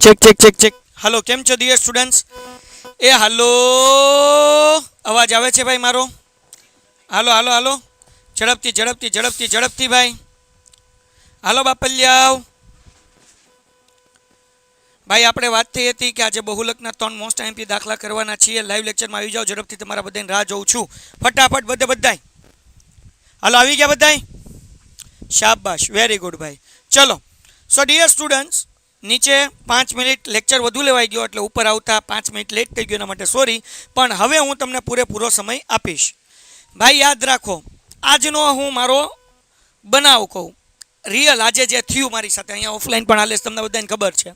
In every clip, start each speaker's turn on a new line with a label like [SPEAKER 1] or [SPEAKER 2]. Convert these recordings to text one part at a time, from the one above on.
[SPEAKER 1] Check check check check હાલો કેમ છો ડિયર સ્ટુડન્ટ્સ એ હાલો, અવાજ આવે છે ભાઈ મારો? હાલો હાલો હાલો. ઝડપથી ઝડપથી ઝડપથી ઝડપથી ભાઈ. હાલો, બાપલિયાવ. ભાઈ, આપણે વાત થઈ હતી કે આજે બહુલકના ત્રણ મોસ્ટ આઈમ્પી દાખલા કરવાના છીએ. લાઈવ લેક્ચરમાં આવી જાઓ, ઝડપથી તમારા બધાની રાહ જોઉં છું. ફટાફટ, બધે બધાય. હાલો, આવી ગયા બધાય? શાબાશ વેરી ગુડ ભાઈ. ચલો. સો ડિયર સ્ટુડન્ટ્સ નીચે પાંચ મિનિટ લેક્ચર વધુ લેવાઈ ગયો એટલે ઉપર આવતા પાંચ મિનિટ લેટ થઈ ગયો એના માટે સોરી પણ હવે હું તમને પૂરેપૂરો સમય આપીશ. ભાઈ, યાદ રાખો, આજનો હું મારો બનાવ કહું. રિયલ આજે જે થયું મારી સાથે, અહીંયા ઓફલાઈન પણ હાલે તમને બધાને ખબર છે.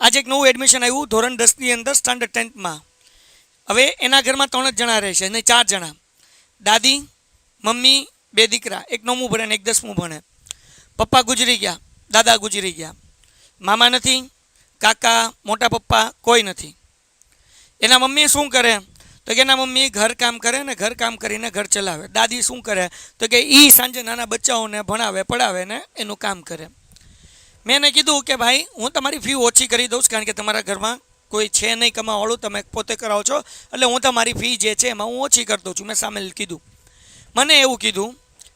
[SPEAKER 1] આજે એક નવું એડમિશન આવ્યું ધોરણ દસની અંદર સ્ટાન્ડર્ડ ટેન્થમાં હવે એના ઘરમાં ત્રણ જ જણા રહે છે નહીં, ચાર જણા. દાદી, મમ્મી, બે દીકરા, એક નવમું ભણે ને એક દસમું ભણે. પપ્પા ગુજરી ગયા, દાદા ગુજરી ગયા. મામા નથી, કાકા, મોટા પપ્પા, કોઈ નથી. એના મમ્મી શું કરે? તો કે એના મમ્મી ઘર કામ કરે ને ઘર કામ કરીને ઘર ચલાવે. દાદી શું કરે? તો કે એ સાંજે નાના બચ્ચાઓને ભણાવે પડાવે ને એનું કામ કરે. મેં એને કીધું કે ભાઈ, હું તમારી ફી ઓછી કરી દઉં છું કારણ કે તમારા ઘરમાં કોઈ છે નહીં કમાવાળું, તમે પોતે કરાવો છો. એટલે હું તમારી ફી જે છે એમાં હું ઓછી કરી દઉં છું. મેં સામેલ કીધું. મને એવું કીધું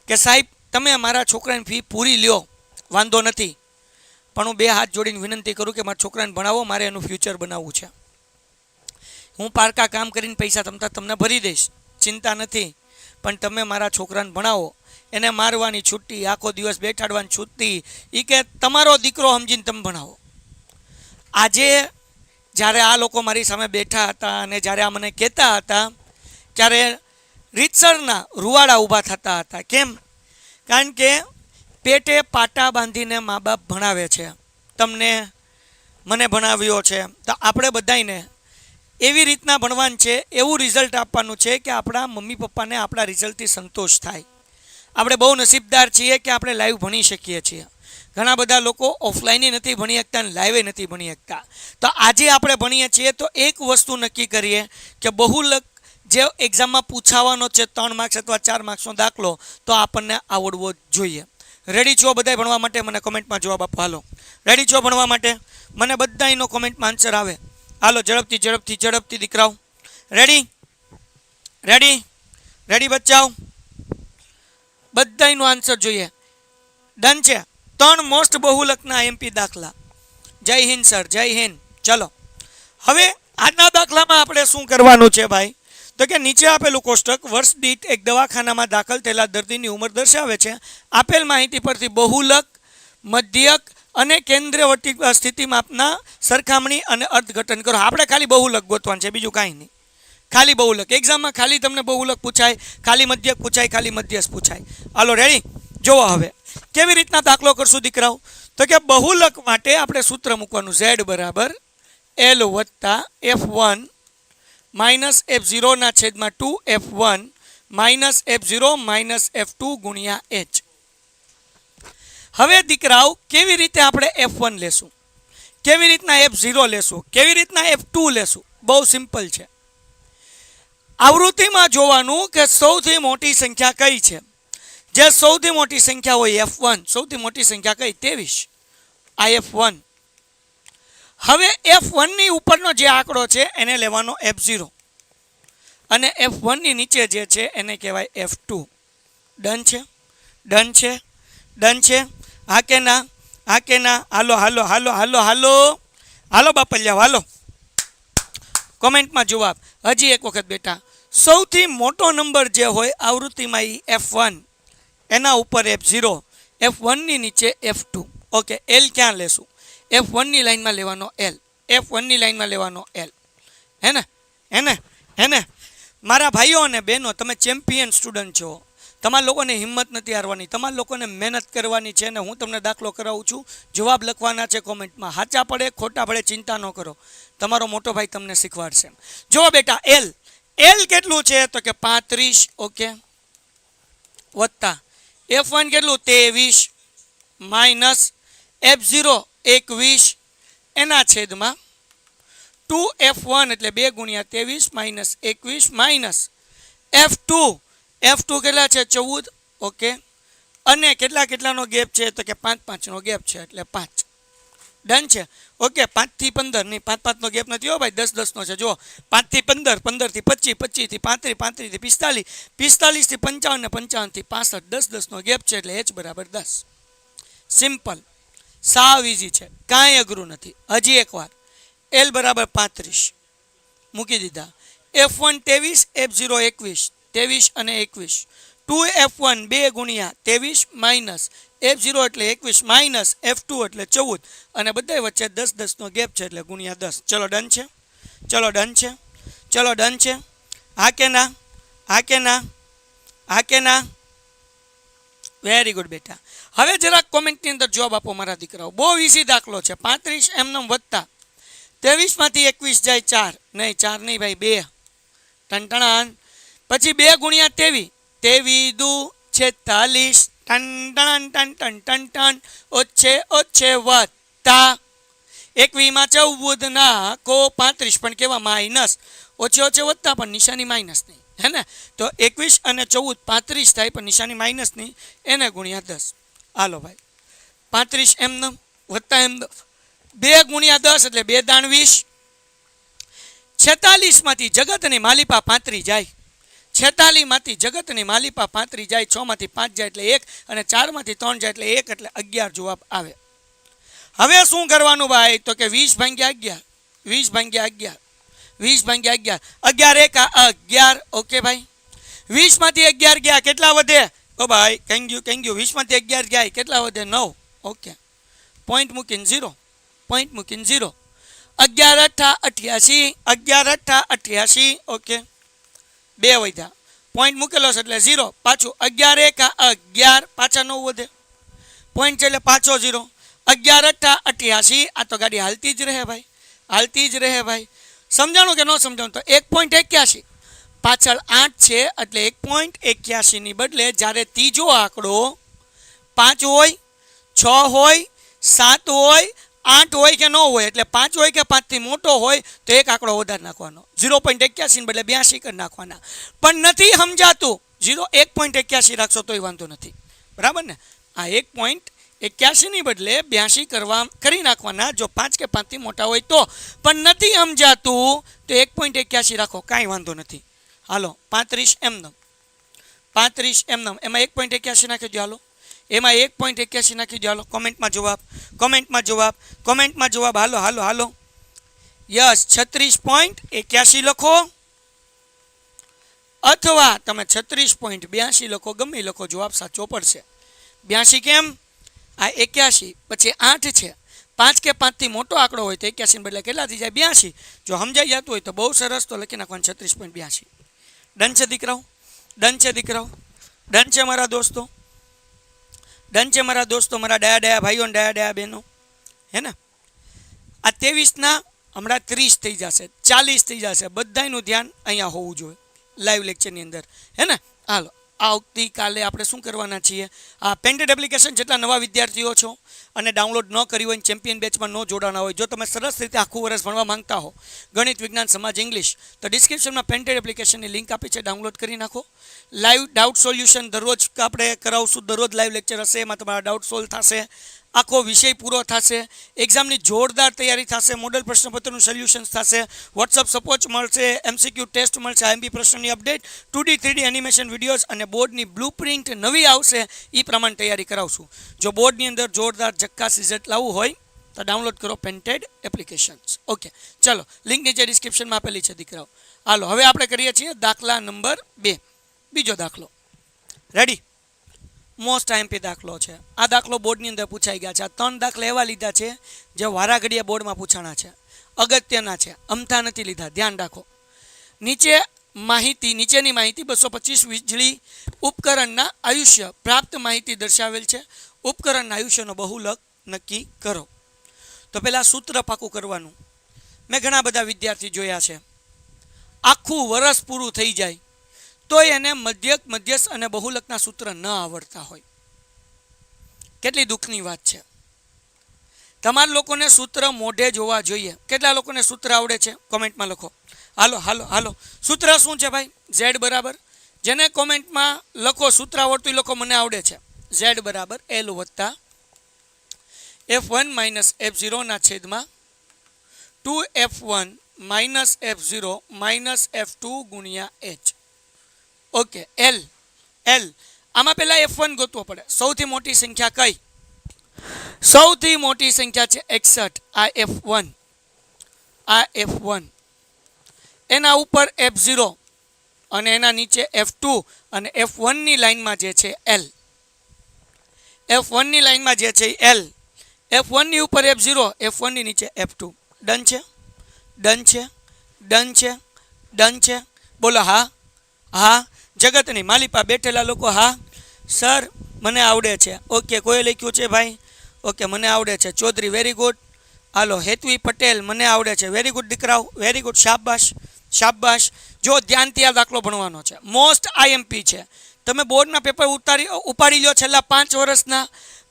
[SPEAKER 1] કે સાહેબ, તમે મારા છોકરાની ફી પૂરી લ્યો. વાંધો નથી. પણ હું બે હાથ જોડીને વિનંતી કરું કે મારા છોકરાને ભણાવો, મારે એનું ફ્યુચર બનાવવું છે. હું પારકા કામ કરીને પૈસા તમતા તમને ભરી દઈશ, ચિંતા નથી. પણ તમે મારા છોકરાને ભણાવો, એને મારવાની છુટ્ટી, આખો દિવસ બેઠાડવાની છુટ્ટી એ કે તમારો દીકરો સમજીને તમે ભણાવો. આજે જ્યારે આ લોકો મારી સામે બેઠા હતા અને જ્યારે આ મને કહેતા હતા, ત્યારે રીતસરના રૂવાડા ઊભા થતા હતા. કેમ? કારણ કે પેટે પાટા બાંધીને મા બાપ ભણાવે છે. તમને મને ભણાવ્યો છે. તો આપણે બધાને એવી રીતના ભણવાનું છે, એવું રિઝલ્ટ આપવાનું છે કે આપણા મમ્મી પપ્પાને આપણા રિઝલ્ટથી સંતોષ થાય. આપણે બહુ નસીબદાર છીએ કે આપણે લાઈવ ભણી શકીએ છીએ. ઘણા બધા લોકો ઓફલાઈને નથી ભણી શકતા અને લાઈવે નથી ભણી શકતા. તો આજે આપણે ભણીએ છીએ તો એક વસ્તુ નક્કી કરીએ કે બહુલક જે એક્ઝામમાં પૂછાવાનો છે, ત્રણ માર્ક્સ અથવા ચાર માર્ક્સનો દાખલો, તો આપણને આવડવો જોઈએ. રેડી છો બધાય ભણવા માટે? મને કોમેન્ટમાં જવાબ આપો. હાલો. રેડી છો ભણવા માટે? મને બધાયનો કોમેન્ટમાં આન્સર આવે. હાલો, ઝડપથી ઝડપથી ઝડપથી દીકરાઓ. રેડી રેડી રેડી બચ્ચાઓ? બધાયનો આન્સર જોઈએ. ડન છે. ત્રણ મોસ્ટ બહુલકના એમપી દાખલા. જય હિન્દ સર જય હિન્દ. ચલો. હવે આજના દાખલામાં આપણે શું કરવાનું છે ભાઈ? તો કે નીચે આપેલું કોષ્ટક વર્ષ દીઠ એક દવાખાનામાં દાખલ થયેલા દર્દીની ઉંમર દર્શાવે છે. આપેલ માહિતી પરથી બહુલક, મધ્યક અને કેન્દ્રવર્તી સ્થિતિમાપના સરખામણી અને અર્થઘટન કરો. આપણે ખાલી બહુલક ગોતવાનું છે, બીજું કાંઈ નહીં. ખાલી બહુલક. એક્ઝામમાં ખાલી તમને બહુલક પૂછાય, ખાલી મધ્યક પૂછાય, ખાલી મધ્યસ્થ પૂછાય. હાલો રેડી જોવો હવે. કેવી રીતના દાખલો કરશું દીકરાઓ? તો કે બહુલક માટે આપણે સૂત્ર મૂકવાનું. ઝેડ બરાબર એલ વત્તા એફ વન માઇનસ એફ ઝીરોના છેદમાં two F one minus F zero minus F two ગુણ્યા એચ હવે દીકરાઓ, કેવી રીતે આપણે એફ વન લેશું? કેવી રીતના એફ ઝીરો લેશું? કેવી રીતના એફ ટુ લેશું? બહુ સિમ્પલ છે. આવૃત્તિમાં જોવાનું કે સૌથી મોટી સંખ્યા કઈ છે? જે સૌથી મોટી સંખ્યા હોય એફ વન સૌથી મોટી સંખ્યા કઈ? ત્રેવીસ. આ એફ વન હવે એફ વનની ઉપરનો જે આંકડો છે, એને લેવાનો એફ ઝીરો અને એફ વનની નીચે જે છે, એને કહેવાય એફ ટુ ડન છે? ડન છે? ડન છે? હા કે ના? હા કે ના? હાલો હાલો હાલો હાલો હાલો. હાલો, બાપલ્યા, હાલો. કોમેન્ટમાં જવાબ. હજી એક વખત બેટા. સૌથી મોટો નંબર જે હોય, આવૃત્તિમાં એ એફ વન એના ઉપર એફ ઝીરો એફ વનની નીચે એફ ટુ ઓકે એલ ક્યાં લેશું? એફ વનની લાઈનમાં લેવાનો એલ એફ વનની લાઈનમાં લેવાનો એલ હે ને? હે ને? હે ને? મારા ભાઈઓ અને બહેનો, તમે ચેમ્પિયન સ્ટુડન્ટ છો. તમારા લોકોને હિંમત નથી હારવાની. તમારા લોકોને મહેનત કરવાની છે ને હું તમને દાખલો કરાવું છું. જવાબ લખવાના છે કોમેન્ટમાં. સાચા પડે, ખોટા પડે, ચિંતા ન કરો. તમારો મોટો ભાઈ તમને શીખવાડશે. જો બેટા એલ એલ કેટલું છે? તો કે પાંત્રીસ, ઓકે? વત્તા. એફ વન કેટલું? ત્રેવીસ. માઇનસ એફ ઝીરો એકવીસ. એના છેદમાં ટુ એફ વન એટલે બે ગુણ્યા ત્રેવીસ માઇનસ એકવીસ minus F two. F two કેટલા છે? ચૌદ. ઓકે. અને કેટલા કેટલાનો ગેપ છે? તો કે પાંચ પાંચનો ગેપ છે એટલે પાંચ. ડન છે? ઓકે પાંચથી પંદર. નહીં, પાંચ પાંચનો ગેપ નથી હો ભાઈ, દસ દસનો છે. જુઓ પાંચથી પંદર પંદરથી પચીસ પચીસથી પાંત્રીસ પાંત્રીસથી પિસ્તાલીસ પિસ્તાલીસથી પંચાવન ને પંચાવનથી પાસઠ. દસ દસનો ગેપ છે એટલે એચ બરાબર દસ. સિમ્પલ. સાવ ઇઝી છે. કાંઈ અઘરું નથી. હજી એકવાર. એલ બરાબર પાંત્રીસ. મૂકી દીધા. એફ વન ત્રેવીસ, એફ ઝીરો એકવીસ. ત્રેવીસ અને એકવીસ. ટુ એફ વન બે ગુણ્યા ત્રેવીસ માઇનસ. એફ ઝીરો એટલે એકવીસ માઇનસ, એફ ટુ એટલે ચૌદ. અને બધા વચ્ચે દસ દસનો ગેપ છે એટલે ગુણ્યા દસ. ચલો ડન છે? ચલો ડન છે? ચલો ડન છે? હા કે ના હા કે ના હા કે ના વેરી ગુડ બેટા. હવે જરાક કોમેન્ટની અંદર જવાબ આપો મારા દીકરાઓ. બહુ ઇઝી દાખલો છે. પાંત્રીસ એમનેમ વધતા. ત્રેવીસમાંથી એકવીસ જાય ચાર. નહીં ચાર નહીં ભાઈ, બે. ટંટણાન પછી બે ગુણ્યા તેવી તેવી દુ છેતાલીસ ટન ટન ટન ટન ટન. ઓછે ઓછે વત્તા એકવીમાં ચૌદ ના કો પાંત્રીસ. પણ કેવા માઇનસ. ઓછે ઓછે વધતા, પણ નિશાની માઇનસ નહીં. હે ને? તો એકવીસ અને ચૌદ પાંત્રીસ થાય, પણ નિશાની માઇનસ નહીં. એને ગુણ્યા દસ. હાલો ભાઈ. પાંત્રીસ એમને વત્તા એમ બે ગુણ્યા દસ એટલે બે દાણ વીસ. છેતાલીસમાંથી જગતની માલિપા પાંત્રી જાય. છેતાલીસમાંથી જગતની માલિપા પાંત્રી જાય, છમાંથી પાંચ જાય એટલે એક અને ચારમાંથી ત્રણ જાય એટલે એક એટલે અગિયાર જવાબ આવે. હવે શું કરવાનું ભાઈ? તો કે વીસ ભાંગ્યા અગિયાર. વીસ ભાંગ્યા અગિયાર. વીસ ભાંગ્યા અગિયાર. અગિયાર એક આ અગિયાર. ઓકે ભાઈ. વીસમાંથી અગિયાર ગયા. કેટલા વધે? ઓ ભાઈ કઈ ગયું કઈ ગયું વીસમાંથી અગિયાર ગયા કેટલા વધે? નવ. ઓકે. પોઈન્ટ મૂકીને ઝીરો પોઈન્ટ મૂકીને ઝીરો અગિયાર અઠ્ઠા અઠ્યાસી, અગિયાર અઠ્ઠા અઠ્યાસી, ઓકે. બે વધ્યા. પોઈન્ટ મૂકેલો છે એટલે ઝીરો પાછું અગિયાર એક અગિયાર પાછા નવ વધે. પોઈન્ટ છે એટલે પાછો ઝીરો અગિયાર અઠ્ઠા અઠ્યાસી, આ તો ગાડી હાલતી જ રહે ભાઈ. હાલતી જ રહે ભાઈ. સમજાણું કે ન સમજાણું? તો એક પોઈન્ટ એક્યાસી. પાછળ આઠ છે, એટલે એક પોઈન્ટ એક્યાસીની બદલે જ્યારે ત્રીજો આંકડો પાંચ હોય, છ હોય, સાત હોય, આઠ હોય કે ન હોય, એટલે પાંચ હોય કે પાંચથી મોટો હોય, તો એક આંકડો વધારે નાખવાનો. ઝીરો પોઈન્ટ એક્યાસીને બદલે બ્યાસી કરી નાખવાના. પણ નથી સમજાતું. ઝીરો એક પોઈન્ટ એક્યાસી રાખશો તોય વાંધો નથી. બરાબર ને? આ એક પોઈન્ટ એક્યાસીની બદલે બ્યાસી કરવા, કરી નાખવાના, જો પાંચ કે પાંચથી મોટા હોય તો. પણ નથી સમજાતું, તો એક પોઈન્ટ એક્યાસી રાખો, કાંઈ વાંધો નથી. હાલો, પાંત્રીસ એમનમ. પાંત્રીસ એમનમ. એમાં એક પોઈન્ટ એક્યાસી નાખી દો હાલો. એમાં એક પોઈન્ટ એક્યાસી નાખી દો હાલો. કોમેન્ટમાં જવાબ કોમેન્ટમાં જવાબ કોમેન્ટમાં જવાબ. હાલો હાલો હાલો. યસ, છત્રીસ પોઈન્ટ એક્યાસી લખો. અથવા તમે છત્રીસ પોઈન્ટ બ્યાસી લખો, ગમે એ લખો, જવાબ સાચો પડશે. બ્યાસી કેમ? આ એક્યાસી, પછી આઠ છે. પાંચ કે પાંચથી મોટો આંકડો હોય તો એક્યાસીને બદલે કેટલા થઈ જાય? બ્યાસી. જો સમજાઈ જતું હોય તો બહુ સરસ, તો લખી નાખવાનું છત્રીસ પોઈન્ટ બ્યાસી. ડન છે દીકરાઓ ડન છે દીકરાઓ ડન છે મારા દોસ્તો ડન છે મારા દોસ્તો, મારા ડાયા ડાયા ભાઈઓ ડાયા ડાયા બહેનો, હે ને? આ ત્રેવીસના હમણાં ત્રીસ થઈ જશે, ચાલીસ થઈ જશે. બધાનું ધ્યાન અહીંયા હોવું જોઈએ લાઈવ લેક્ચરની અંદર. હે ને? હાલો. આવતીકાલે આપણે શું કરવાના છીએ? આ પેન્ટેડ એપ્લિકેશન જેટલા નવા વિદ્યાર્થીઓ છો અને ડાઉનલોડ ન કરી હોય ચેમ્પિયન બેચમાં ન જોડાના હોય, જો તમે સરસ રીતે આખું વર્ષ ભણવા માંગતા હો, ગણિત, વિજ્ઞાન, સમાજ, ઇંગ્લિશ, તો ડિસ્ક્રિપ્શનમાં પેન્ટેડ એપ્લિકેશનની લિંક આપી છે, ડાઉનલોડ કરી નાખો. લાઈવ ડાઉટ સોલ્યુશન દરરોજ આપણે કરાવશું, દરરોજ લાઈવ લેક્ચર હશે, એમાં તમારા ડાઉટ સોલ્વ થશે. આખો વિષય પૂરો થશે. એક્ઝામની જોરદાર તૈયારી થશે. મોડલ પ્રશ્નપત્રનું સોલ્યુશન થશે. વોટ્સઅપ સપોર્ટ મળશે. એમસીક્યુ ટેસ્ટ મળશે. IMB પ્રશ્નની update two D three D animation videos અને બોર્ડની બ્લુ પ્રિન્ટ નવી આવશે. એ પ્રમાણે તૈયારી કરાવશું. જો બોર્ડની અંદર જોરદાર જક્કાસ રિઝલ્ટ લાવવું હોય, તો ડાઉનલોડ કરો પેન્ટેડ એપ્લિકેશન્સ ઓકે ચલો લિંક નીચે ડિસ્ક્રિપ્શનમાં આપેલી છે, દીકરાઓ. હાલો, હવે આપણે કરીએ છીએ દાખલા નંબર બે. બીજો દાખલો. રેડી મોસ્ટ આઈએમપી દાખલો છે. આ દાખલો બોર્ડની અંદર પૂછાઈ ગયા છે. આ ત્રણ દાખલા એવા લીધા છે, જે વારાઘડિયા બોર્ડમાં પૂછાણા છે. અગત્યના છે. અમથા નથી લીધા. ધ્યાન રાખો. નીચે માહિતી, નીચેની માહિતી બસો પચીસ વીજળી ઉપકરણના આયુષ્ય પ્રાપ્ત માહિતી દર્શાવેલ છે. ઉપકરણના આયુષ્યનો બહુલક નક્કી કરો. તો પહેલાં સૂત્ર પાકું કરવાનું. મેં ઘણા બધા વિદ્યાર્થી જોયા છે. આખું વરસ પૂરું થઈ જાય. તોય એને મધ્યક, મધ્યસ્થ અને બહુલકના સૂત્ર ન આવડતા હોય. કેટલી દુઃખની વાત છે. તમારા લોકોને સૂત્ર મોઢે જોવા જોઈએ. કેટલા લોકોને સૂત્ર આવડે છે? કોમેન્ટમાં લખો. હાલો હાલો હાલો. સૂત્ર શું છે ભાઈ? ઝેડ બરાબર. જેને કોમેન્ટમાં લખો, સૂત્ર આવડતું લખો મને આવડે છે. ઝેડ બરાબર, એલ વત્તા એફ વન માઇનસ એફ ઝીરોના છેદમાં two F one minus F zero minus F two ગુણ્યા એચ. ઓકે એલ એલ આમાં પહેલાં એફ વન ગોતવો પડે. સૌથી મોટી સંખ્યા કઈ? સૌથી મોટી સંખ્યા છે એકસઠ. આ એફ વન આ એફ વન એના ઉપર એફ ઝીરો અને એના નીચે એફ ટુ અને એફ વનની લાઇનમાં જે છે એલ એફ વનની લાઇનમાં જે છે એલ એફ વનની ઉપર એફ ઝીરો એફ વનની નીચે એફ ટુ ડન છે? ડન છે? ડન છે? ડન છે? બોલો હા. હા? જગતની માલિપા બેઠેલા લોકો, હા, સર, મને આવડે છે. ઓકે કોઈ લખ્યું છે ભાઈ? ઓકે, મને આવડે છે. ચૌધરી વેરી ગુડ હાલો, હેતવી પટેલ, મને આવડે છે. વેરી ગુડ દીકરાઓ. વેરી ગુડ શાબાશ શાબાશ. જો, ધ્યાનથી આ દાખલો ભણવાનો છે. મોસ્ટ આઈએમપી છે. તમે બોર્ડના પેપર ઉતારી, ઉપાડી લો છેલ્લા પાંચ વર્ષના.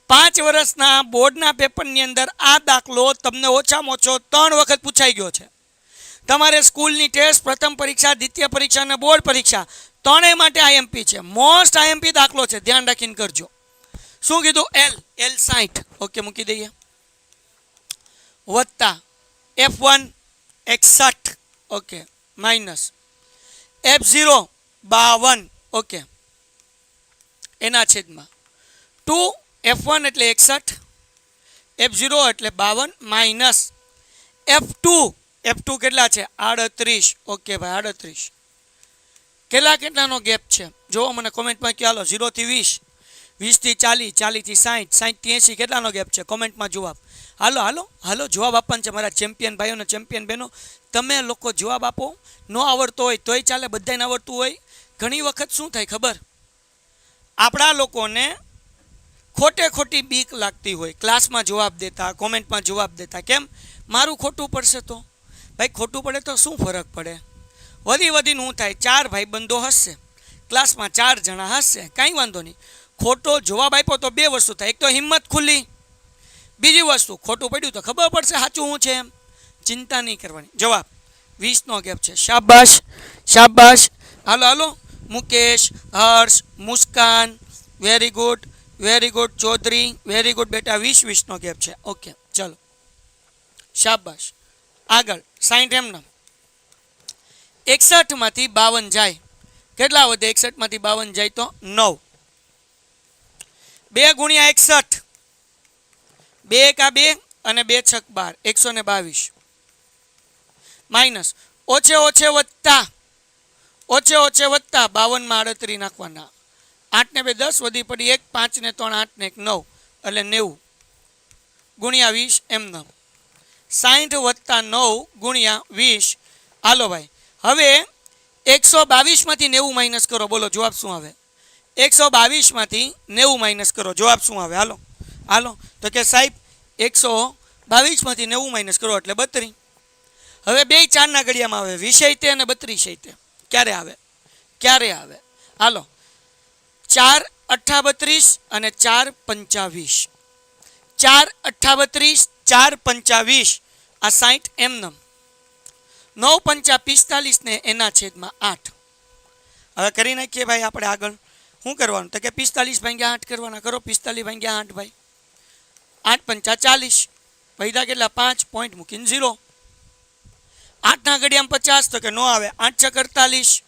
[SPEAKER 1] પાંચ વર્ષના બોર્ડના પેપરની અંદર આ દાખલો તમને ઓછામાં ઓછો ત્રણ વખત પૂછાઈ ગયો છે. તમારે સ્કૂલની ટેસ્ટ, પ્રથમ પરીક્ષા, દ્વિતીય પરીક્ષા અને બોર્ડ પરીક્ષા ત્રણેય માટે આઈએમપી છે. મોસ્ટ આઈએમપી દાખલો છે. ધ્યાન રાખીને કરજો. શું કીધું? એલ એલ સાઠ ઓકે મૂકી દઈએ. વત્તા એફ વન એકસઠ. ઓકે માઇનસ એફ ઝીરો બાવન. ઓકે એના છેદમાં. ટુ એફ વન એટલે એકસઠ એફ ઝીરો એટલે બાવન minus F two F two કેટલા છે? આડત્રીસ. ઓકે ભાઈ, આડત્રીસ. કેટલા કેટલાનો ગેપ છે? જોવો મને કોમેન્ટમાં કે હાલો ઝીરોથી વીસ. વીસથી ચાલીસ ચાલીસથી સાઠ સાઠથી એંસી કેટલાનો ગેપ છે? કોમેન્ટમાં જવાબ. હાલો હાલો હાલો, જવાબ આપવાનો છે મારા ચેમ્પિયન ભાઈઓ અને ચેમ્પિયન બહેનો. તમે લોકો જવાબ આપો. ન આવડતો હોય તોય ચાલે બધાને આવડતું હોય. ઘણી વખત શું થાય ખબર? આપણા લોકોને ખોટે ખોટી બીક લાગતી હોય. ક્લાસમાં જવાબ દેતા, કોમેન્ટમાં જવાબ દેતા. કેમ? મારું ખોટું પડશે તો? ભાઈ, ખોટું પડે તો શું ફરક પડે? વધી વધીને શું થાય, ચાર ભાઈ બંધો હસશે ક્લાસમાં ચાર જણા હસશે કાંઈ વાંધો નહીં. ખોટો જવાબ આપ્યો તો બે વસ્તુ થાય, એક તો હિંમત ખુલ્લી, બીજી વસ્તુ, ખોટું પડ્યું તો ખબર પડશે સાચું શું છે એમ. ચિંતા નહીં કરવાની. જવાબ વીસનો ગેપ છે. શાબાશ શાબાશ. હાલો હાલો. Mukesh, Harsh, Muskan very good very good Chaudhary very good બેટા, વીસ વીસનો ગેપ છે. ઓકે ચલો. શાબાશ. આગળ, સાઈઠ એમના. એકસઠમાંથી બાવન જાય. કેટલા વધે એકસઠમાંથી બાવન જાય તો? નવ. બે ગુણ્યા એકસઠ. બે એકા બે અને બે છક બાર. એકસો ને બાવીસ. માઇનસ. ઓછે ઓછે વત્તા ઓછે ઓછે વત્તા બાવનમાં આડત્રી નાખવાના. આઠ ને બે દસ વધી પડી એક, પાંચ ને ત્રણ, આઠ ને એક, નવ. એટલે નેવું. ગુણ્યા વીસ એમ નવ. સાઠ વત્તા નવ ગુણ્યા વીસ. હાલો ભાઈ. હવે એકસો બાવીસમાંથી નેવું માઇનસ કરો. બોલો, જવાબ શું આવે? એકસો બાવીસમાંથી નેવું માઇનસ કરો. જવાબ શું આવે? હાલો હાલો. તો કે સાહેબ, એકસો બાવીસમાંથી નેવું માઇનસ કરો એટલે બત્રીસ. હવે બે ચારના ઘડિયામાં આવે. વિષય તે અને બત્રીસ તે. ક્યારે આવે? ક્યારે આવે? હાલો. ચાર અઠ્ઠા બત્રીસ અને ચાર પંચાવીસ. ચાર અઠ્ઠા બત્રીસ ચાર પંચાવીસ. આ સાઠ એમનમ નવ પંચા પિસ્તાલીસ ને એના છેદમાં આઠ. હવે કરી નાખીએ ભાઈ આપણે આગળ. શું કરવાનું? તો કે પિસ્તાલીસ ભાગ્યા આઠ કરવાના. કરો પિસ્તાલીસ ભાગ્યા આઠ ભાઈ. આઠ પંચા ચાલીસ. વૈદા કેટલા? પાંચ પોઈન્ટ મૂકીને ઝીરો આઠના ઘડિયામાં પચાસ, તો કે નો આવે. આઠ છ અડતાલીસ.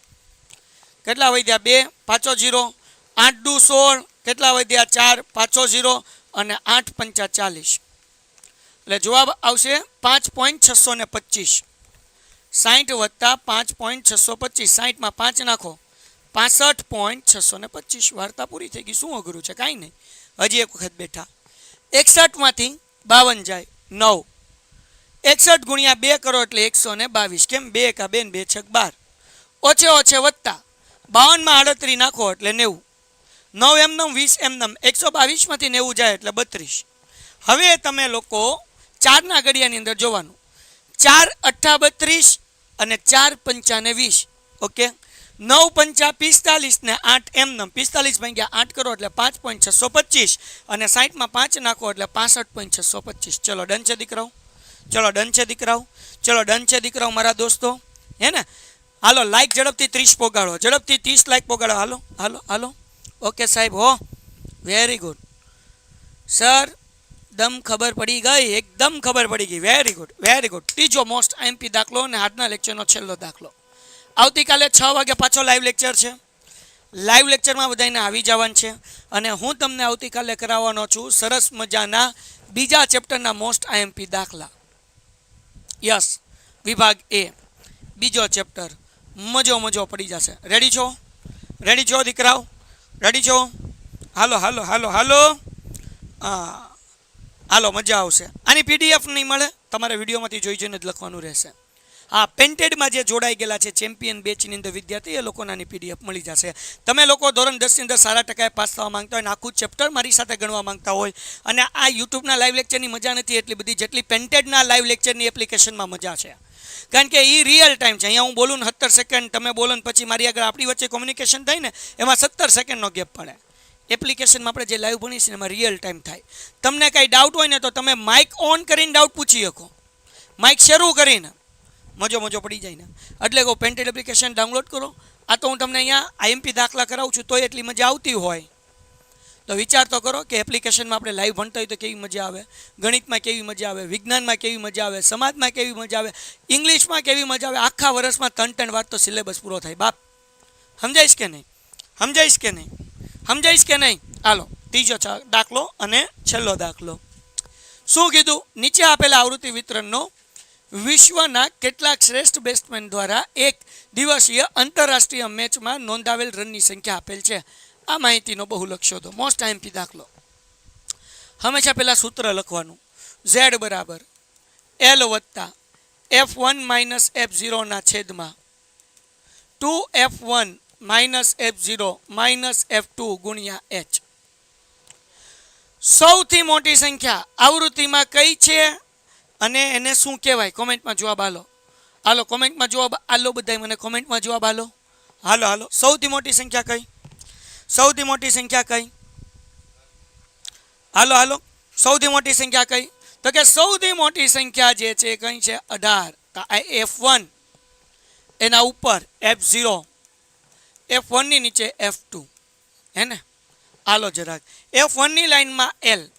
[SPEAKER 1] કેટલા વધ્યા? બે, પાછો ઝીરો આઠ દુ સોળ. કેટલા વધ્યા? ચાર, પાછો ઝીરો અને આઠ પંચા ચાલીસ. એટલે જવાબ આવશે પાંચ પોઈન્ટ છસો ને પચીસ. સાઠ વત્તા પાંચ પોઈન્ટ છસો પચીસ. સાઠમાં પાંચ નાખો. પાસઠ પોઈન્ટ છસો ને પચીસ. વાર્તા પૂરી થઈ ગઈ. શું અઘરું છે? કાંઈ નહીં. હજી એક વખત બેઠા. એકસઠમાંથી બાવન જાય. નવ. એકસઠ ગુણ્યા બે કરો એટલે એકસો ને બાવીસ. કેમ? બે એકા બેન બે છક બાર. ઓછે ઓછે વત્તા. બાવનમાં આડત્રીસ નાખો એટલે નેવું. નવ એમનમ, વીસ એમનમ. એકસો બાવીસમાંથી નેવું જાય એટલે બત્રીસ. હવે તમે લોકો ચારના ઘડિયાની અંદર જોવાનું. ચાર અઠ્ઠા બત્રીસ અને ચાર પંચાને વીસ, ઓકે? નવ પંચા પિસ્તાલીસ ને આઠ એમનમ પિસ્તાલીસ ભાગ્યા આઠ કરો એટલે પાંચ પોઈન્ટ છસો પચીસ અને સાઠમાં પાંચ નાખો એટલે પાસઠ પોઈન્ટ છસો પચીસ. ચલો, ડન છે દીકરાઓ? ચલો, ડન છે દીકરાઓ? ચલો, ડન છે દીકરાઓ મારા દોસ્તો? હે ને? હાલો લાઈક ઝડપથી ત્રીસ પોગાડો. ઝડપથી ત્રીસ લાઈક પોગાડો. હાલો હાલો હાલો. ઓકે સાહેબ, હો. વેરી ગુડ સર એકદમ ખબર પડી ગઈ, એકદમ ખબર પડી ગઈ. વેરી ગુડ વેરી ગુડ ત્રીજો મોસ્ટ આઈએમપી દાખલો અને આજના લેક્ચરનો છેલ્લો દાખલો. આવતીકાલે છ વાગે પાછો લાઈવ લેક્ચર છે. લાઈવ લેક્ચરમાં બધાને આવી જવાનું છે. અને હું તમને આવતીકાલે કરાવવાનો છું સરસ મજાના બીજા ચેપ્ટરના મોસ્ટ આઈએમપી દાખલા. યસ વિભાગ એ બીજો ચેપ્ટર મજો મજો પડી જશે. રેડી છો? રેડી છો દીકરાઓ? રેડી છો? હાલો હાલો હાલો હાલો હા. હાલો, મજા આવશે. આની પીડીએફ નહીં મળે? તમારે વિડીયોમાંથી જોઈ જોઈને જ લખવાનું રહેશે. હા પેન્ટેડમાં જે જોડાઈ ગયેલા છે ચેમ્પિયન બેચની અંદર વિદ્યાર્થી, એ લોકોને આની પીડીએફ મળી જશે. તમે લોકો ધોરણ દસની અંદર સારા ટકાએ પાસ થવા માંગતા હોય અને આખું ચેપ્ટર મારી સાથે ગણવા માંગતા હોય અને આ યુટ્યુબના લાઈવ લેક્ચરની મજા નથી એટલી બધી જેટલી પેન્ટેડના લાઈવ લેક્ચરની એપ્લિકેશનમાં મજા છે. કારણ કે એ રિયલ ટાઈમ છે. અહીંયા હું બોલું ને સત્તર સેકન્ડ તમે બોલો ને પછી મારી આગળ આપણી વચ્ચે કોમ્યુનિકેશન થાય ને, એમાં સત્તર સેકન્ડનો ગેપ પડે. એપ્લિકેશનમાં આપણે જે લાઈવ ભણીએ છીએ એમાં રિયલ ટાઈમ થાય. તમને કાંઈ ડાઉટ હોય ને તો તમે માઇક ઓન કરીને ડાઉટ પૂછી શકો. માઇક શરૂ કરીને. મજો મજો પડી જાય ને. એટલે કહો પેન્ટેડ એપ્લિકેશન ડાઉનલોડ કરો. આ તો હું તમને અહીંયા આઈએમપી દાખલા કરાવું છું, તોય એટલી મજા આવતી હોય. તો વિચાર તો કરો કે એપ્લિકેશનમાં આપણે લાઈવ ભણતા હોય તો કેવી મજા આવે? ગણિતમાં કેવી મજા આવે? વિજ્ઞાનમાં કેવી મજા આવે? સમાજમાં કેવી મજા આવે? ઇંગ્લિશમાં કેવી મજા આવે? આખા વર્ષમાં ત્રણ ત્રણ વાર તો સિલેબસ પૂરો થાય. બાપ, સમજાઈશ કે નહીં? સમજાઈશ કે નહીં? સમજાઈશ કે નહીં? હાલો, ત્રીજો દાખલો અને છેલ્લો દાખલો. શું કીધું? નીચે આપેલા આવૃત્તિ વિતરણનો વિશ્વના કેટલાક શ્રેષ્ઠ બેટ્સમેન દ્વારા એક દિવસીય આંતરરાષ્ટ્રીય મેચમાં નોંધાવેલ રનની સંખ્યા આપેલ છે. આ માહિતીનો બહુ લક્ષ્યો હતો મોસ્ટ આઈએમપી દાખલો. હંમેશા પહેલાં સૂત્ર લખવાનું. ઝેડ બરાબર. એલ વત્તા એફ વન માઇનસ એફ ઝીરોના છેદમાં. Two F one minus F zero minus F two ગુણ્યા એચ. સૌથી મોટી સંખ્યા આવૃત્તિમાં કઈ છે? અને એને શું કહેવાય? કોમેન્ટમાં જવાબ આલો. હાલો કોમેન્ટમાં જવાબ હાલો બધાય મને. કોમેન્ટમાં જવાબ આલો. હાલો હાલો. સૌથી મોટી સંખ્યા કઈ? સૌથી મોટી સંખ્યા કઈ? હાલો હાલો. સૌથી મોટી સંખ્યા કઈ? તો કે સૌથી મોટી સંખ્યા જે છે કઈ છે? અઢાર. એફ વન એના ઉપર એફ ઝીરો એફ વનની નીચે એફ ટુ હે ને? આલો જરાક. એફ વનની લાઈનમાં એલ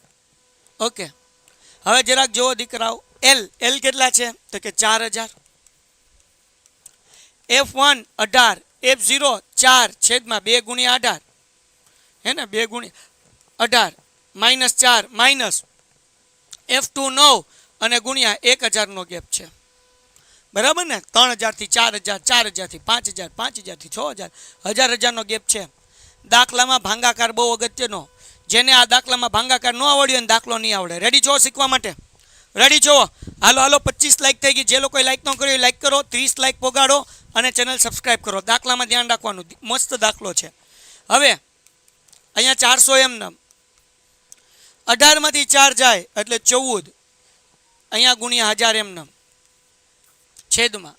[SPEAKER 1] ઓકે હવે જરાક જુઓ દીકરાઓ એલ એલ કેટલા છે? તો કે ચાર હજાર. એફ વન અઢાર એફ ઝીરો ચાર, છેદમાં બે ગુણ્યા અઢાર. હે ને? બે ગુણ્યા અઢાર, માઇનસ ચાર, માઇનસ. એફ ટુ નવ અને ગુણ્યા એક હજારનો ગેપ છે. બરાબર ને? ત્રણ હજારથી ચાર હજાર, ચાર હજારથી પાંચ હજાર, પાંચ હજારથી છ હજાર. હજાર હજારનો ગેપ છે. દાખલામાં ભાંગાકાર બહુ અગત્યનો. જેને આ દાખલામાં ભાંગાકાર ન આવડ્યો ને દાખલો નહીં આવડે. રેડી છો શીખવા માટે? રેડી છો? હાલો હાલો, પચીસ લાઇક થઈ ગઈ. જે લોકોએ લાઇક ન કર્યો લાઇક કરો. ત્રીસ લાઈક પોગાડો અને ચેનલ સબસ્ક્રાઈબ કરો. દાખલામાં ધ્યાન રાખવાનું. મસ્ત દાખલો છે. હવે, અહીંયા ચારસો એમ અઢારમાંથી ચાર જાય એટલે ચૌદ. અહીંયા ગુણ્યા હજાર એમ નામ. છેદમાં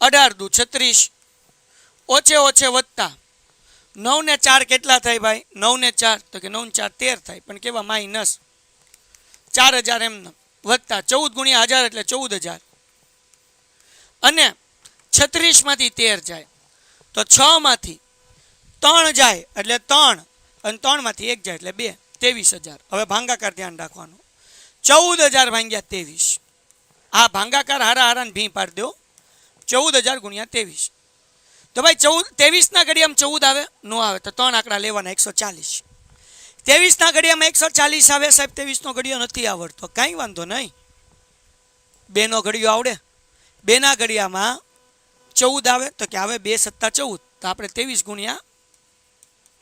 [SPEAKER 1] અઢાર દુ છત્રીસ. ઓછે ઓછે વધતા. નવ ને ચાર કેટલા થાય ભાઈ? નવ ને ચાર. તો કે નવ ને ચાર તેર થાય, પણ કેવા માઇનસ? ચાર હજાર એમ વધતા. ચૌદ ગુણ્યા હજાર એટલે ચૌદ હજાર. અને છત્રીસમાંથી તેર જાય. તો છ માંથી ત્રણ જાય એટલે ત્રણ. અને ત્રણમાંથી એક જાય એટલે બે. ત્રેવીસ હજાર. હવે ભાંગાકાર ધ્યાન રાખવાનું. ચૌદ હજાર ભાંગ્યા ત્રેવીસ. આ ભાંગાકાર હારા હારાને ભી પાડી દો. ચૌદ હજાર ગુણ્યા ત્રેવીસ. તો ભાઈ ચૌદ, ત્રેવીસના ઘડિયામાં ચૌદ આવે? ન આવે, તો ત્રણ આંકડા લેવાના, એકસો ચાલીસ. ત્રેવીસના ઘડિયામાં એકસો ચાલીસ આવે સાહેબ, ત્રેવીસનો ઘડિયો નથી આવડતો. કાંઈ વાંધો નહીં. બેનો ઘડિયો આવડે. બેના ઘડિયામાં ચૌદ આવે, તો કે આવે બે સત્તા ચૌદ. તો આપણે ત્રેવીસ ગુણ્યા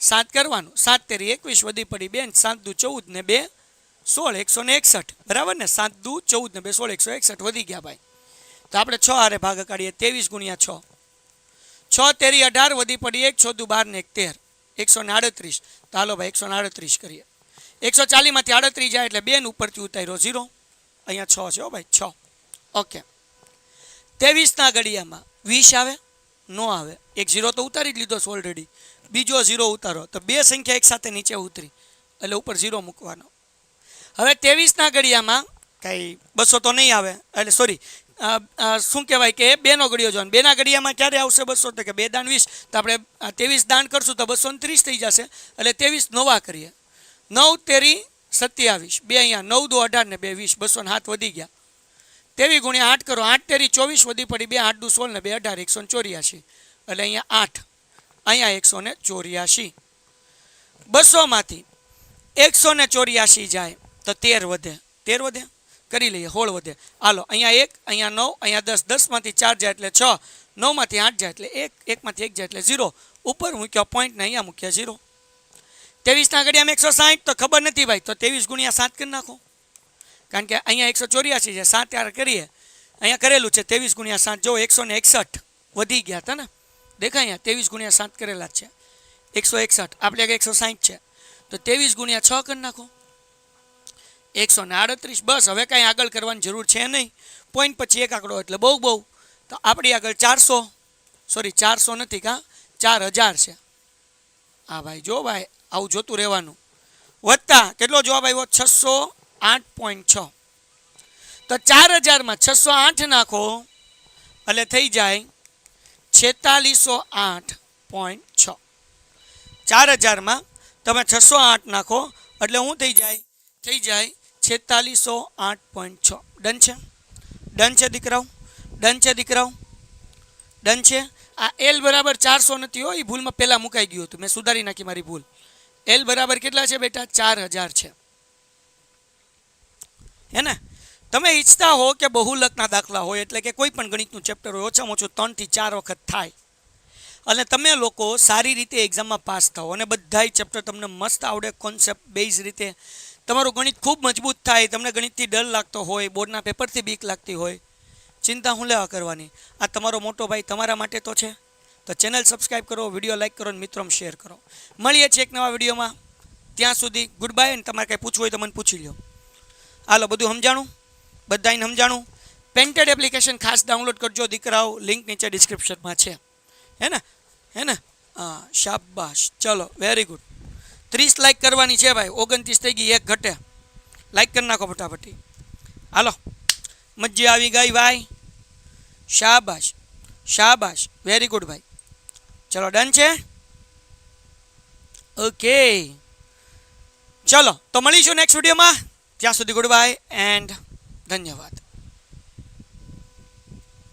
[SPEAKER 1] સાત કરવાનું. સાત તેરી એકવીસ વધી પડી બેન, સાત દુ ચૌદ ને બે સોળ એકસો ને એકસઠ. બરાબર ને? સાત દુ ચૌદ ને બે સોળ એકસો એકસઠ વધી ગયા ભાઈ. તો આપણે છ હારે ભાગ કાઢીએ. ત્રેવીસ ગુણ્યા છ. છ તેરી અઢાર વધી પડી એક, છ દુ બાર ને એક તેર એકસો ને આડત્રીસ. તો હાલો ભાઈ, એકસો ને આડત્રીસ કરીએ. એકસો ચાલીસમાંથી આડત્રીસ જાય એટલે બેન ઉપરથી ઉતાર્યો ઝીરો. અહીંયા છ છે હો ભાઈ, છ. ઓકે. ત્રેવીસના ઘડિયામાં વીસ આવે, નો આવે. એક ઝીરો તો ઉતારી જ લીધો છે ઓલરેડી બીજો ઝીરો ઉતારો. તો બે સંખ્યા એકસાથે નીચે ઉતરી. એટલે ઉપર ઝીરો મૂકવાનો. હવે ત્રેવીસના ઘડિયામાં કાંઈ બસો તો નહીં આવે. એટલે સોરી શું કહેવાય કે બેનો ઘડિયો જોવાનો. બેના ઘડિયામાં ક્યારે આવશે બસો? તો કે બે દાન વીસ. તો આપણે ત્રેવીસ દાન કરશું તો બસો ત્રીસ થઈ જશે. એટલે ત્રેવીસ નવા કરીએ. નવ તેરી સત્યાવીસ. બે અહીંયા નવ દો અઢાર ને બે વીસ. બસો ને હાથ વધી ગયા. તેવી ગુણ્યા આઠ કરો. આઠ તેરી ચોવીસ વધી પડી. બે આઠ દુ સોળ ને બે અઢાર. એકસો ને ચોર્યાસી. એટલે અહીંયા આઠ. અહીંયા એકસો ને ચોર્યાસી. બસોમાંથી એકસો ને ચોર્યાસી જાય. તો તેર વધે. તેર વધે? કરી લઈએ, હોળ વધે. હાલો, અહીંયા એક, અહીંયા નવ, અહીંયા દસ. દસમાંથી ચાર જાય એટલે છ. નવમાંથી આઠ જાય એટલે એક, એકમાંથી એક જાય એટલે ઝીરો. ઉપર મૂક્યો પોઈન્ટ ને અહીંયા મૂક્યા ઝીરો. ત્રેવીસના ઘડિયામાં એકસો સાઠ તો ખબર નથી ભાઈ, તો ત્રેવીસ ગુણ્યા સાત કરી નાખો. કારણ કે અહીંયા એકસો ચોર્યાસી છે, સાત ચાર કરીએ. અહીંયા કરેલું છે, ત્રેવીસ ગુણ્યા સાત. જો એકસો ને એકસઠ વધી ગયા હતા ને? દેખાય અહીંયા, ત્રેવીસ ગુણ્યા સાત કરેલા છે. એકસો એકસઠ, આપણે એકસો સાહીઠ છે. તો ત્રેવીસ ગુણ્યા છ કરી નાખો. એકસો ને આડત્રીસ. બસ, હવે કાંઈ આગળ કરવાની જરૂર છે નહીં. પોઈન્ટ પછી એક આંકડો એટલે બહુ બહુ. તો આપણી આગળ ચારસો સોરી ચારસો નથી કાં? ચાર હજાર છે. હા ભાઈ, જો ભાઈ, આવું જોતું રહેવાનું. વધતા કેટલો જવાબ આવ્યો? છસો આઠ પોઈન્ટ છ. તો ચાર હજારમાં છસો આઠ નાખો, એટલે થઈ જાય છેતાલીસો આઠ પોઈન્ટ છ. ચાર હજારમાં તમે છસો આઠ નાખો, એટલે શું થઈ જાય થઈ જાય છેતાલીસો આઠ પોઈન્ટ છ. ડન છે? ડન છે દીકરાઓ? ડન છે દીકરાઓ? ડન છે? આ એલ બરાબર ચારસો નથી હોય એ ભૂલમાં પહેલાં મુકાઈ ગયું હતું. મેં સુધારી નાખી મારી ભૂલ. એલ બરાબર કેટલા છે બેટા? ચાર હજાર છે. હે ને? તમે ઈચ્છતા હો કે બહુલકના દાખલા હોય, એટલે કે કોઈ પણ ગણિતનું ચેપ્ટર હોય, ઓછામાં ઓછું ત્રણથી ચાર વખત થાય. અને તમે લોકો સારી રીતે એક્ઝામમાં પાસ થાઓ અને બધાય ચેપ્ટર તમને મસ્ત આવડે કોન્સેપ્ટ બેઝ રીતે તમારું ગણિત ખૂબ મજબૂત થાય, તમને ગણિતથી ડર લાગતો હોય, બોર્ડના પેપરથી બીક લાગતી હોય, ચિંતા હું લેવા કરવાની. આ તમારો મોટો ભાઈ તમારા માટે તો છે. તો ચેનલ સબસ્ક્રાઈબ કરો, વીડિયો લાઇક કરો અને મિત્રોને શેર કરો. મળીએ છીએ એક નવા વિડીયોમાં. ત્યાં સુધી ગુડ બાય અને તમારે કંઈ પૂછવું હોય તો મને પૂછી લો હાલો, બધું સમજાણું? બધાને સમજાણું? પેન્ટેડ એપ્લિકેશન ખાસ ડાઉનલોડ કરજો, દીકરાઓ. લિંક નીચે ડિસ્ક્રિપ્શનમાં છે. હે ને? હે ને? હા, શાબાશ. ચલો વેરી ગુડ ત્રીસ લાઈક કરવાની છે ભાઈ, ઓગણત્રીસ થઈ ગઈ, એક ઘટે. લાઈક કરી નાખો ફટાફટી. હાલો. મજા આવી ગઈ ભાઈ. શાબાશ. શાબાશ. વેરી ગુડ ભાઈ. ચલો ડન છે? ઓકે ચલો, તો મળીશું નેક્સ્ટ વિડીયોમાં ત્યાં સુધી ગુડ બાય એન્ડ ધન્યવાદ.